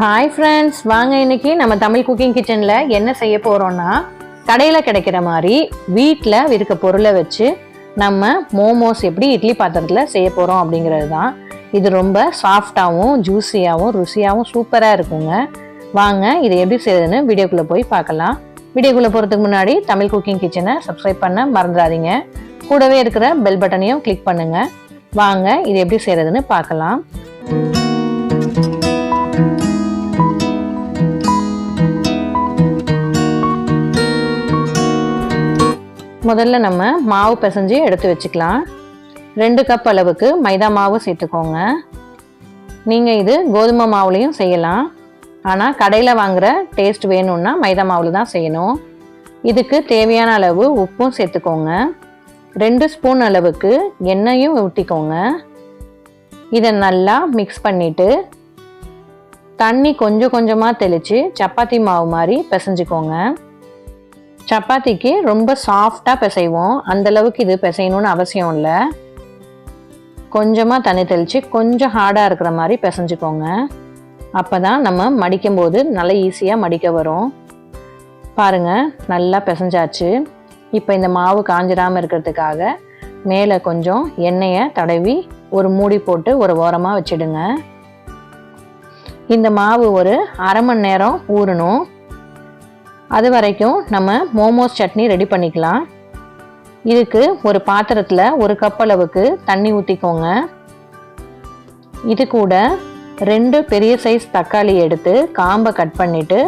Hi friends வாங்க இன்னைக்கு நம்ம தமிழ் குக்கிங் கிச்சனில் என்ன செய்ய போகிறோம்னா கடையில் கிடைக்கிற மாதிரி வீட்டில் இருக்க பொருளை வச்சு நம்ம மோமோஸ் எப்படி இட்லி பாத்திரத்தில் செய்ய போகிறோம் அப்படிங்கிறது தான். இது ரொம்ப சாஃப்டாகவும் ஜூஸியாகவும் ருசியாகவும் சூப்பராக இருக்குங்க. வாங்க இதை எப்படி செய்யுதுன்னு வீடியோக்குள்ளே போய் பார்க்கலாம். வீடியோக்குள்ளே போகிறதுக்கு முன்னாடி தமிழ் குக்கிங் கிச்சனை சப்ஸ்கிரைப் பண்ண மறந்துடாதீங்க. கூடவே இருக்கிற பெல் பட்டனையும் கிளிக் பண்ணுங்கள் வாங்க இது எப்படி செய்கிறதுன்னு பார்க்கலாம். முதல்ல நம்ம மாவு பிசைஞ்சு எடுத்து வச்சுக்கலாம். ரெண்டு கப் அளவுக்கு மைதா மாவு சேர்த்துக்கோங்க. நீங்கள் இது கோதுமை மாவுலேயும் செய்யலாம். ஆனால் கடையில் வாங்குகிற டேஸ்ட் வேணும்னா மைதா மாவில் தான் செய்யணும். இதுக்கு தேவையான அளவு உப்பும் சேர்த்துக்கோங்க. ரெண்டு ஸ்பூன் அளவுக்கு எண்ணெயும் ஊற்றிக்கோங்க இதை நல்லா மிக்ஸ் பண்ணிவிட்டு தண்ணி கொஞ்சம் கொஞ்சமாக தெளித்து சப்பாத்தி மாவு மாதிரி பிசைஞ்சுக்கோங்க. சப்பாத்திக்கு ரொம்ப சாஃப்டாக பிசைவோம். அந்தளவுக்கு இது பிசையணும்னு அவசியம் இல்லை. கொஞ்சமாக தண்ணி தெளித்து கொஞ்சம் ஹார்டாக இருக்கிற மாதிரி பிசைஞ்சுக்கோங்க. அப்போ தான் நம்ம மடிக்கும் போது நல்லா ஈஸியாக மடிக்க வரும். பாருங்கள் நல்லா பிசைஞ்சாச்சு. இப்போ இந்த மாவு காஞ்சிடாமல் இருக்கிறதுக்காக மேலே கொஞ்சம் எண்ணெயை தடவி ஒரு மூடி போட்டு ஒரு ஓரமாக வச்சுடுங்க. இந்த மாவு ஒரு அரை மணி நேரம் ஊறணும். அது வரைக்கும் நம்ம மோமோஸ் சட்னி ரெடி பண்ணிக்கலாம். இதுக்கு ஒரு பாத்திரத்தில் ஒரு கப் அளவுக்கு தண்ணி ஊற்றிக்கோங்க இது கூட ரெண்டு பெரிய சைஸ் தக்காளி எடுத்து காம்பை கட் பண்ணிவிட்டு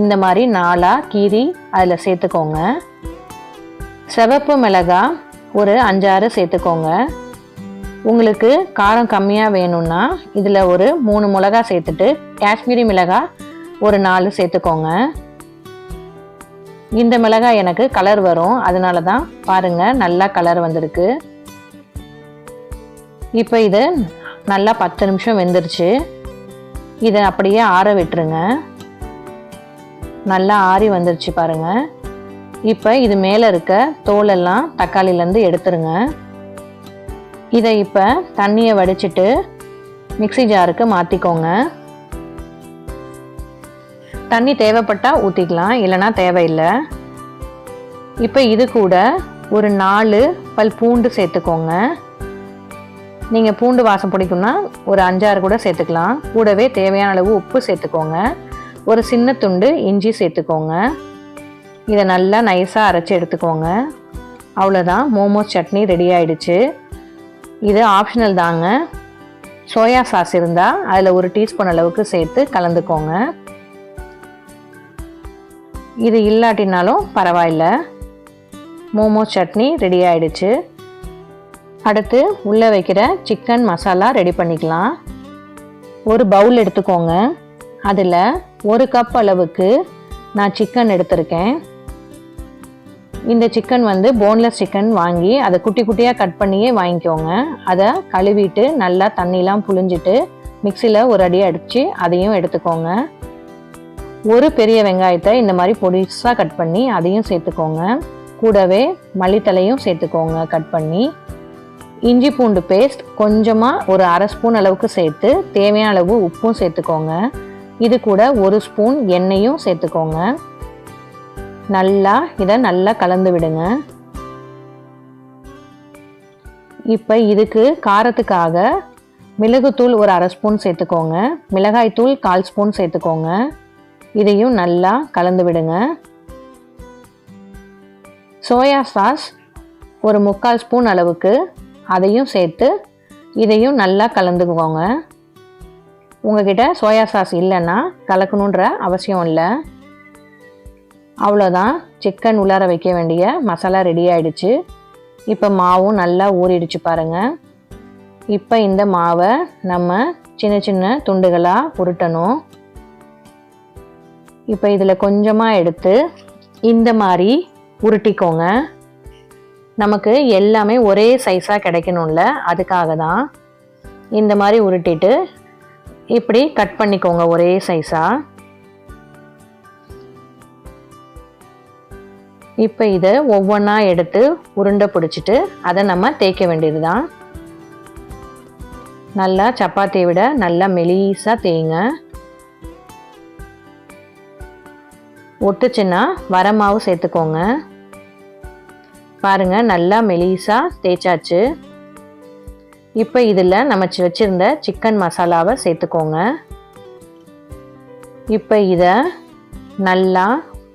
இந்த மாதிரி நாலாக கீரி அதில் சேர்த்துக்கோங்க. சிவப்பு மிளகாய் ஒரு அஞ்சாறு சேர்த்துக்கோங்க. உங்களுக்கு காரம் கம்மியாக வேணும்னா இதில் ஒரு மூணு மிளகா சேர்த்துட்டு காஷ்மீரி மிளகாய் ஒரு நாலு சேர்த்துக்கோங்க. இந்த மிளகாய் எனக்கு கலர் வரும். அதனால தான் பாருங்கள் நல்லா கலர் வந்திருக்கு. இப்போ இது நல்லா பத்து நிமிஷம் வெந்துருச்சு. இதை அப்படியே ஆற விட்டுருங்க. நல்லா ஆறி வந்துருச்சு பாருங்கள் இப்போ இது மேலே இருக்க தோலெல்லாம் தக்காளிலேருந்து எடுத்துருங்க. இதை இப்போ தண்ணியை வடிச்சிட்டு மிக்சி ஜாருக்கு மாற்றிக்கோங்க தண்ணி தேவைப்பட்டால் ஊற்றிக்கலாம் இல்லைனா தேவையில்லை. இப்போ இது கூட ஒரு நாலு பல் பூண்டு சேர்த்துக்கோங்க. நீங்கள் பூண்டு வாசம் பிடிக்கும்னா ஒரு அஞ்சாறு கூட சேர்த்துக்கலாம். கூடவே தேவையான அளவு உப்பு சேர்த்துக்கோங்க. ஒரு சின்ன துண்டு இஞ்சி சேர்த்துக்கோங்க. இதை நல்லா நைஸாக அரைச்சி எடுத்துக்கோங்க. அவ்வளோதான் மோமோஸ் சட்னி ரெடி ஆயிடுச்சு. இது ஆப்ஷனல் தாங்க. சோயா சாஸ் இருந்தால் அதில் ஒரு டீஸ்பூன் அளவுக்கு சேர்த்து கலந்துக்கோங்க. இது இல்லாட்டினாலும் பரவாயில்ல. மோமோஸ் சட்னி ரெடி ஆயிடுச்சு. அடுத்து உள்ளே வைக்கிற சிக்கன் மசாலா ரெடி பண்ணிக்கலாம். ஒரு பவுல் எடுத்துக்கோங்க. அதில் ஒரு கப் அளவுக்கு நான் சிக்கன் எடுத்திருக்கேன். இந்த சிக்கன் வந்து போன்லெஸ் சிக்கன் வாங்கி அதை குட்டி குட்டியாக கட் பண்ணியே வாங்கிக்கோங்க. அதை கழுவிட்டு நல்லா தண்ணிலாம் புழிஞ்சிட்டு மிக்சியில் ஒரு அடி அடித்து அதையும் எடுத்துக்கோங்க. ஒரு பெரிய வெங்காயத்தை இந்த மாதிரி பொடிசாக கட் பண்ணி அதையும் சேர்த்துக்கோங்க. கூடவே மல்லித்தலையும் சேர்த்துக்கோங்க கட் பண்ணி. இஞ்சி பூண்டு பேஸ்ட் கொஞ்சமாக ஒரு அரை ஸ்பூன் அளவுக்கு சேர்த்து தேவையான அளவு உப்பும் சேர்த்துக்கோங்க. இது கூட ஒரு ஸ்பூன் எண்ணெயும் சேர்த்துக்கோங்க. நல்லா இதை நல்லா கலந்து விடுங்க. இப்போ இதுக்கு காரத்துக்காக மிளகுத்தூள் ஒரு அரை ஸ்பூன் சேர்த்துக்கோங்க. மிளகாய்த்தூள் கால் ஸ்பூன் சேர்த்துக்கோங்க. இதையும் நல்லா கலந்து விடுங்க. சோயா சாஸ் ஒரு முக்கால் ஸ்பூன் அளவுக்கு அதையும் சேர்த்து இதையும் நல்லா கலந்துக்குவோங்க உங்ககிட்ட சோயா சாஸ் இல்லைன்னா கலக்கணுன்ற அவசியம் இல்லை. அவ்வளோதான் சிக்கன் உள்ளார வைக்க வேண்டிய மசாலா ரெடி ஆயிடுச்சு. இப்போ மாவும் நல்லா ஊறிடுச்சு பாருங்கள் இப்போ இந்த மாவை நம்ம சின்ன சின்ன துண்டுகளாக உருட்டணும். இப்போ இதில் கொஞ்சமாக எடுத்து இந்த மாதிரி உருட்டிக்கோங்க. நமக்கு எல்லாமே ஒரே சைஸாக கிடைக்கணும்ல அதுக்காக தான் இந்த மாதிரி உருட்டிட்டு இப்படி கட் பண்ணிக்கோங்க ஒரே சைஸாக இப்போ இதை ஒவ்வொன்றா எடுத்து உருண்டை பிடிச்சிட்டு அதை நம்ம தேய்க்க வேண்டியது தான் நல்லா சப்பாத்தியை விட நல்லா மெலீஸாக தேய்ங்க. ஒட்டுச்சுன்னா வர மாவு சேர்த்துக்கோங்க. பாருங்கள் நல்லா மெலிசாக தேய்ச்சாச்சு. இப்போ இதில் நம்ம வச்சுருந்த சிக்கன் மசாலாவை சேர்த்துக்கோங்க. இப்போ இதை நல்லா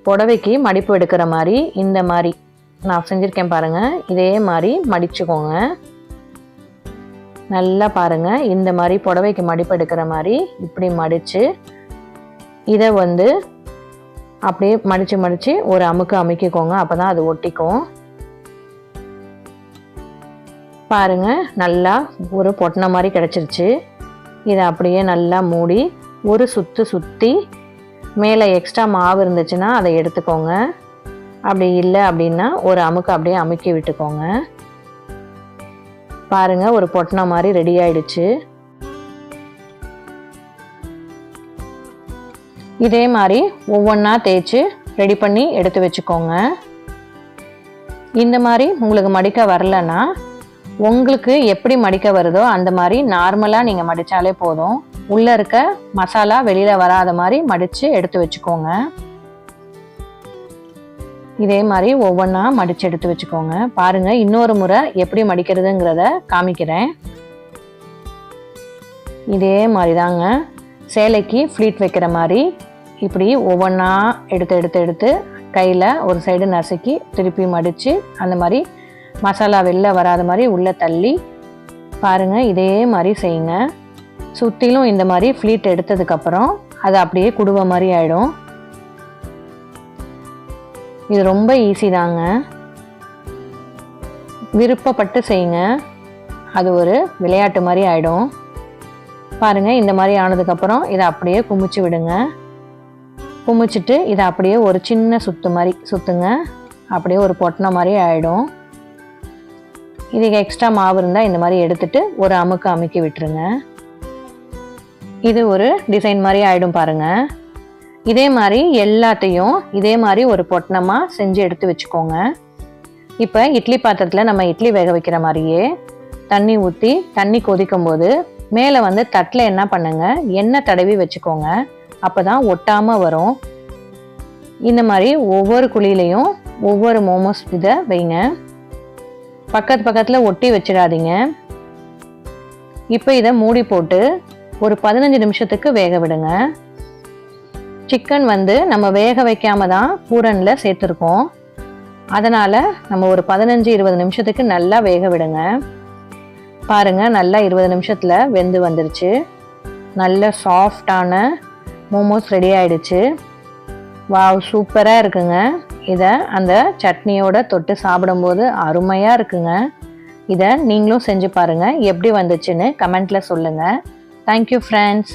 புடவைக்கு மடிப்பு எடுக்கிற மாதிரி இந்த மாதிரி நான் செஞ்சுருக்கேன் பாருங்கள் இதே மாதிரி மடிச்சுக்கோங்க. நல்லா பாருங்கள் இந்த மாதிரி புடவைக்கு மடிப்பு எடுக்கிற மாதிரி இப்படி மடித்து இதை வந்து அப்படியே மடித்து மடித்து ஒரு அமுக்கு அமுக்கிக்கோங்க. அப்போ தான் அது ஒட்டிக்கும். பாருங்க நல்லா ஒரு பொட்டின மாதிரி கிடச்சிருச்சு. இதை அப்படியே நல்லா மூடி ஒரு சுற்று சுற்றி மேலே எக்ஸ்ட்ரா மாவு இருந்துச்சுன்னா அதை எடுத்துக்கோங்க. அப்படி இல்லை அப்படின்னா ஒரு அமுக்கு அப்படியே அமுக்கி விட்டுக்கோங்க. பாருங்கள் ஒரு பொட்டின மாதிரி ரெடி ஆயிடுச்சு. இதே மாதிரி ஒவ்வொன்றா தேய்ச்சி ரெடி பண்ணி எடுத்து வச்சுக்கோங்க. இந்த மாதிரி உங்களுக்கு மடிக்க வரலன்னா உங்களுக்கு எப்படி மடிக்க வருதோ அந்த மாதிரி நார்மலாக நீங்கள் மடித்தாலே போதும். உள்ளே இருக்க மசாலா வெளியில் வராத மாதிரி மடித்து எடுத்து வச்சுக்கோங்க. இதே மாதிரி ஒவ்வொன்றா மடித்து எடுத்து வச்சுக்கோங்க. பாருங்கள் இன்னொரு முறை எப்படி மடிக்கிறதுங்கிறத காமிக்கிறேன். இதே மாதிரி தாங்க சேலைக்கு ஃப்ளீட் வைக்கிற மாதிரி இப்படி ஒவ்வொன்றா எடுத்து எடுத்து எடுத்து கையில் ஒரு சைடு நசுக்கி திருப்பி மடித்து அந்த மாதிரி மசாலா வெளில வராத மாதிரி உள்ளே தள்ளி பாருங்கள் இதே மாதிரி செய்யுங்க. சுற்றிலும் இந்த மாதிரி ஃப்ளீட் எடுத்ததுக்கப்புறம் அது அப்படியே குடுவை மாதிரி ஆகிடும் இது ரொம்ப ஈஸி தாங்க. விருப்பப்பட்டு செய்யுங்க. அது ஒரு விளையாட்டு மாதிரி ஆகிடும் பாருங்கள் இந்த மாதிரி ஆனதுக்கப்புறம் இதை அப்படியே குமிச்சு விடுங்க. குமிச்சிட்டு இதை அப்படியே ஒரு சின்ன சுத்து மாதிரி சுற்றுங்க அப்படியே ஒரு பொட்டின மாதிரி ஆகிடும் இதுக்கு எக்ஸ்ட்ரா மாவு இருந்தால் இந்த மாதிரி எடுத்துட்டு ஒரு அமுக்கு அமுக்கி விட்டுருங்க. இது ஒரு டிசைன் மாதிரி ஆகிடும் பாருங்கள் இதே மாதிரி எல்லாத்தையும் இதே மாதிரி ஒரு பொட்டணமாக செஞ்சு எடுத்து வச்சுக்கோங்க. இப்போ இட்லி பாத்திரத்தில் நம்ம இட்லி வேக வைக்கிற மாதிரியே தண்ணி ஊற்றி தண்ணி கொதிக்கும் போது மேலே வந்து தட்டில் என்ன பண்ணுங்கள் எண்ணெய் தடவி வச்சுக்கோங்க. அப்போ தான் ஒட்டாமல் வரும். இந்த மாதிரி ஒவ்வொரு குழியிலையும் ஒவ்வொரு மோமோஸ் இதை வைங்க. பக்கத்து பக்கத்தில் ஒட்டி வச்சிடாதீங்க. இப்போ இதை மூடி போட்டு ஒரு பதினஞ்சு நிமிஷத்துக்கு வேக விடுங்க. சிக்கன் வந்து நம்ம வேக வைக்காம தான் பூரனில் சேர்த்துருக்கோம். அதனால் நம்ம ஒரு பதினஞ்சு இருபது நிமிஷத்துக்கு நல்லா வேக விடுங்க. பாருங்கள் நல்லா இருபது நிமிஷத்தில் வெந்து வந்துருச்சு. நல்ல சாஃப்டான மோமோஸ் ரெடி ஆயிடுச்சு. வாவ் சூப்பராக இருக்குங்க. இதை அந்த சட்னியோட தொட்டு சாப்பிடும்போது அருமையாக இருக்குங்க. இதை நீங்களும் செஞ்சு பாருங்கள் எப்படி வந்துச்சுன்னு கமெண்ட்டில் சொல்லுங்கள் தேங்க்யூ ஃப்ரெண்ட்ஸ்